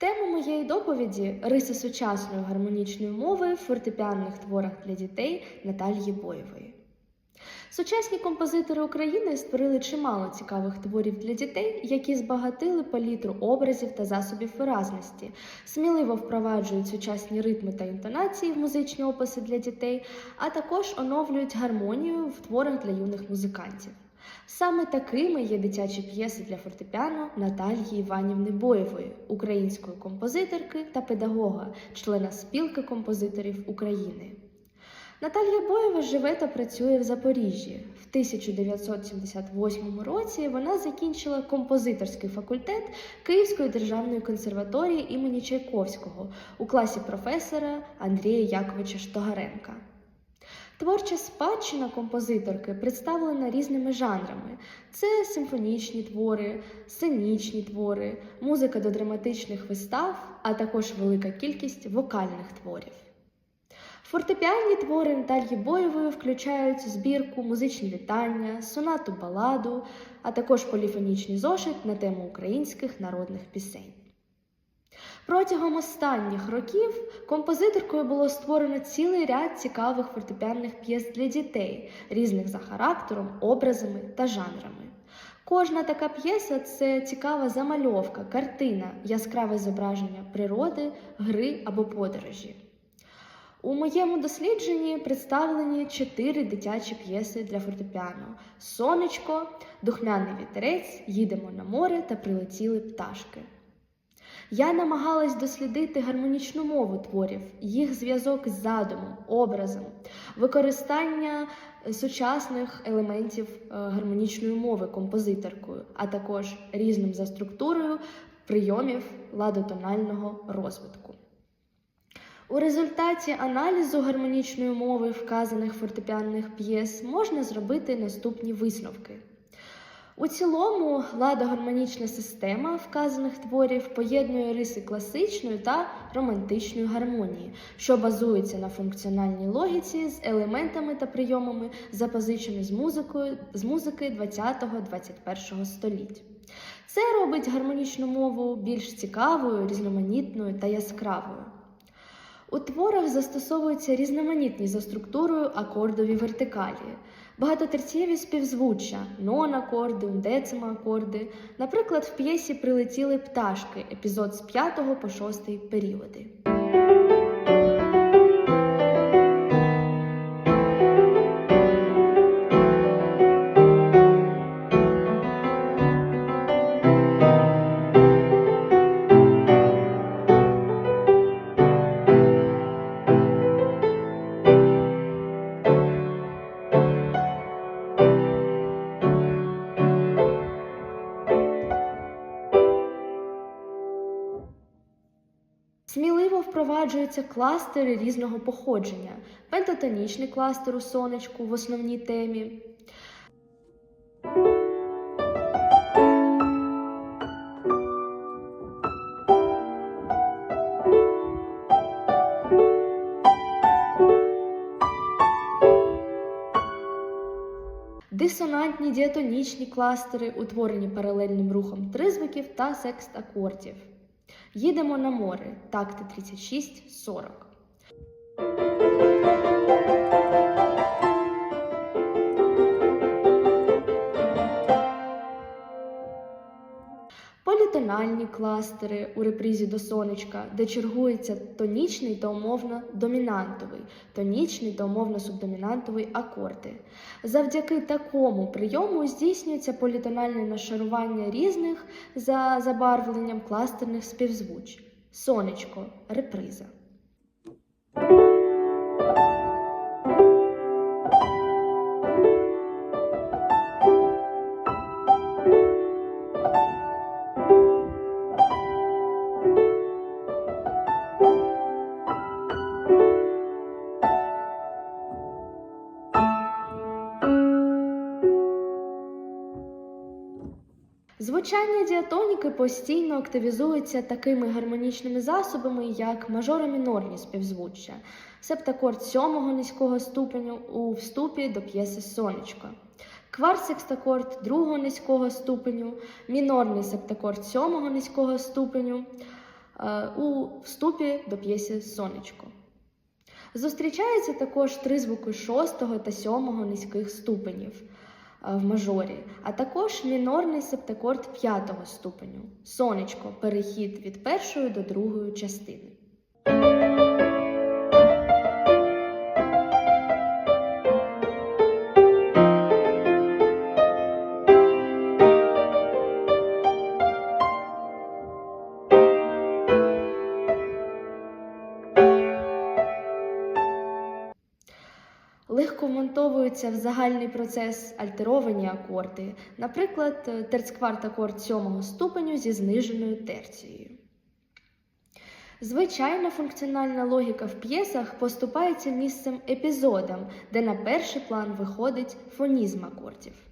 Тема моєї доповіді риси сучасної гармонічної мови в фортепіанних творах для дітей Наталії Боєвої. Сучасні композитори України створили чимало цікавих творів для дітей, які збагатили палітру образів та засобів виразності, сміливо впроваджують сучасні ритми та інтонації в музичні описи для дітей, а також оновлюють гармонію в творах для юних музикантів. Саме такими є дитячі п'єси для фортепіано Наталії Іванівни Боєвої, української композиторки та педагога, члена спілки композиторів України. Наталія Боєва живе та працює в Запоріжжі. В 1978 році вона закінчила композиторський факультет Київської державної консерваторії імені Чайковського у класі професора Андрія Яковича Штогаренка. Творча спадщина композиторки представлена різними жанрами: це симфонічні твори, сценічні твори, музика до драматичних вистав, а також велика кількість вокальних творів. Фортепіанні твори Наталії Боєвої включають збірку музичні вітання, сонату баладу, а також поліфонічний зошит на тему українських народних пісень. Протягом останніх років композиторкою було створено цілий ряд цікавих фортепіанних п'єс для дітей, різних за характером, образами та жанрами. Кожна така п'єса це цікава замальовка, картина, яскраве зображення природи, гри або подорожі. У моєму дослідженні представлені чотири дитячі п'єси для фортепіано: Сонечко, Духмяний вітерець, Їдемо на море та прилетіли пташки. Я намагалась дослідити гармонічну мову творів, їх зв'язок з задумом, образом, використання сучасних елементів е, гармонічної мови композиторкою, а також різним за структурою прийомів ладотонального розвитку. У результаті аналізу гармонічної мови вказаних фортепіанних п'єс можна зробити наступні висновки. У цілому ладогармонічна система вказаних творів поєднує риси класичної та романтичної гармонії, що базується на функціональній логіці з елементами та прийомами, запозиченими з музикою з музики 20-21 століть. Це робить гармонічну мову більш цікавою, різноманітною та яскравою. У творах застосовуються різноманітні за структурою акордові вертикалі, багатотерцєві співзвуччя, нон-акорди, децим-акорди. Наприклад, в п'єсі прилетіли пташки, епізод з 5 по 6 періоди. Сміливо впроваджуються кластери різного походження, пентатонічний кластер у сонечку в основній темі. Дисонантні діатонічні кластери, утворені паралельним рухом тризвуків та секст акордів. Їдемо на море, такти 36-40. Політональні кластери у репризі до сонечка, де чергується тонічний та умовно домінантовий, тонічний та умовно субдомінантовий акорди. Завдяки такому прийому здійснюється політональне нашарування різних за забарвленням кластерних співзвуч. Сонечко, реприза. Звучання діатоніки постійно активізується такими гармонічними засобами, як мажоро-мінорні співзвуччя, септакорд сьомого низького ступеню у вступі до п'єси Сонечко, кварт-секстакорд другого низького ступеню, мінорний септакорд сьомого низького ступеню, е, у вступі до п'єси Сонечко. Зустрічаються також три звуки шостого та сьомого низьких ступенів в мажорі, а також мінорний септакорд п'ятого ступеню. Сонечко перехід від першої до другої частини. Легко вмонтовуються в загальний процес альтеровані акорди, наприклад, терцкварт акорд сьомого ступеню зі зниженою терцією. Звичайна функціональна логіка в п'єсах поступається місцем епізодам, де на перший план виходить фонізм акордів.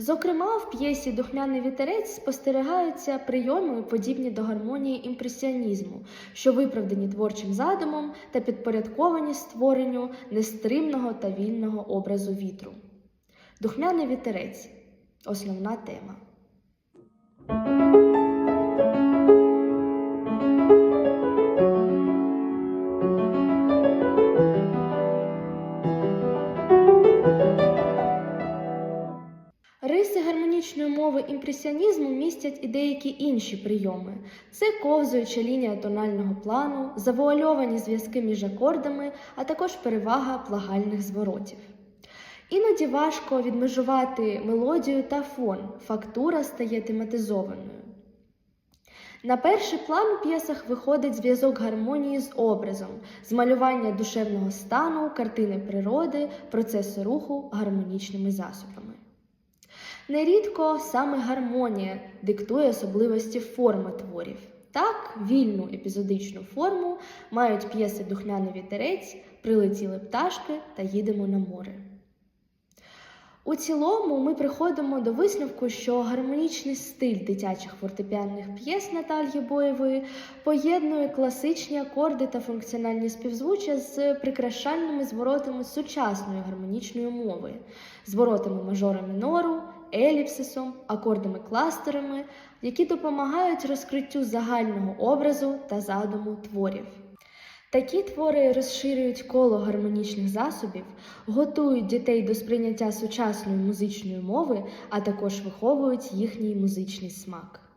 Зокрема, в п'єсі Духмяний вітерець спостерігаються прийоми, подібні до гармонії імпресіонізму, що виправдані творчим задумом та підпорядковані створенню нестримного та вільного образу вітру. Духмяний вітерець основна тема. Імпресіонізму містять і деякі інші прийоми: це ковзуюча лінія тонального плану, завуальовані зв'язки між акордами, а також перевага плагальних зворотів. Іноді важко відмежувати мелодію та фон, фактура стає тематизованою. На перший план у п'єсах виходить зв'язок гармонії з образом, змалювання душевного стану, картини природи, процесу руху гармонічними засобами. Нерідко саме гармонія диктує особливості форми творів. Так, вільну епізодичну форму мають п'єси Духмяний вітерець, Прилетіли пташки та Їдемо на море. У цілому ми приходимо до висновку, що гармонічний стиль дитячих фортепіанних п'єс Наталії Боєвої поєднує класичні акорди та функціональні співзвуччя з прикрашальними зворотами сучасної гармонічної мови, зворотами мажора мінору, еліпсисом, акордами-кластерами, які допомагають розкриттю загального образу та задуму творів. Такі твори розширюють коло гармонічних засобів, готують дітей до сприйняття сучасної музичної мови, а також виховують їхній музичний смак.